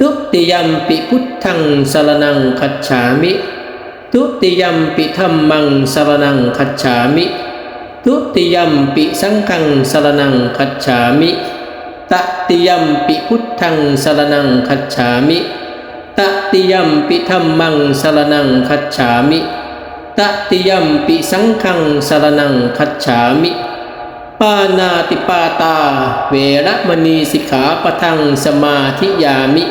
ทุติยมปิพุทธังสรนังคัจฉามิ ทุติยมปิธัมมังสรนังคัจฉามิ ทุติยมปิสังฆังสรนังคัจฉามิ ตติยมปิพุทธังสรนังคัจฉามิ ตติยมปิธัมมังสรนังคัจฉามิ ตติยมปิสังฆังสรนังคัจฉามิปานาติปาตา เวรมณีสิกขาปทังสมาธิยามิ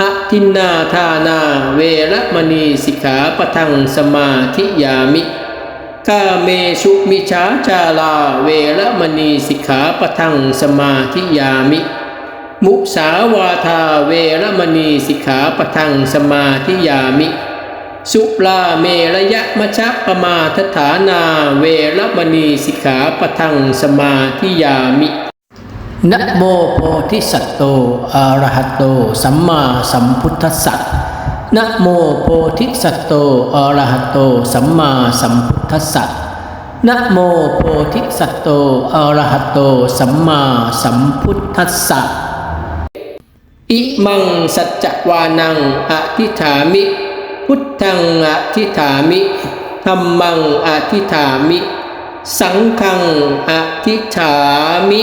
อะทินนาทานาเวรมณีสิกขาปทังสมาธิยามิกาเมสุมิชาจาลาเวรมณีสิกขาปทังสมาธิยามิ มุสาวาทาเวรมณีสิกขาปทังสมาธิยามิ สุลาเมระยะมะชะปมาทฐานาเวรมณีสิกขาปทังสมาธิยามิ นะโมโพธิสัตโตอะระหะโต สัมมาสัมพุทธัสสะนะโมโพธิสัตโตอระหะโต สัมมาสัมพุทธัสสะนะโมโพธิสัตโตอระหะโต สัมมาสัมพุทธัสสะอิมังสัจจวานังอธิฐามิ พุทธังอธิฐามิธรรมังอธิฐามิ สังฆังอธิฐามิ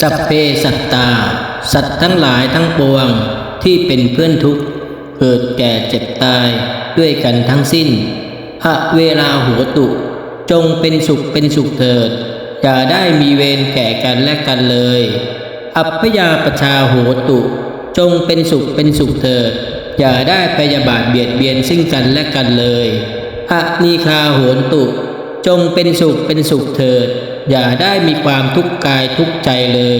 สัพเพสัตตา สัตว์ทั้งหลายทั้งปวงที่เป็นเพื่อนทุกข์ เกิดแก่เจ็บตายด้วยกันทั้งสิ้นอะเวลาหัวตุ จงเป็นสุขเป็นสุขเถิด อย่าได้มีเวรแก่กันและกันเลย อัพยาปชาโหตุ จงเป็นสุขเป็นสุขเถิด อย่าได้พยาบาทเบียดเบียนซึ่งกันและกันเลยอะนีคาโหนตุ จงเป็นสุขเป็นสุขเถิด อย่าได้มีความทุกข์กายทุกข์ใจเลย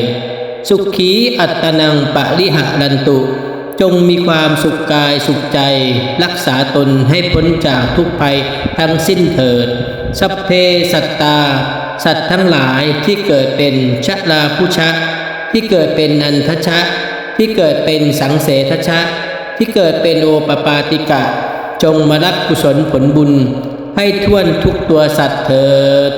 สุขีอัตนังปะริหะรันตุ จงมีความสุขกายสุขใจ รักษาตนให้พ้นจากทุกภัยทั้งสิ้นเถิด สัพเพสัตตา สัตว์ทั้งหลายที่เกิดเป็นชะลาพุชะ ที่เกิดเป็นนันทชะ ที่เกิดเป็นสังเสทชะ ที่เกิดเป็นโอปปาติกะ จงมารับกุศลผลบุญให้ท่วนทุกตัวสัตว์เถิด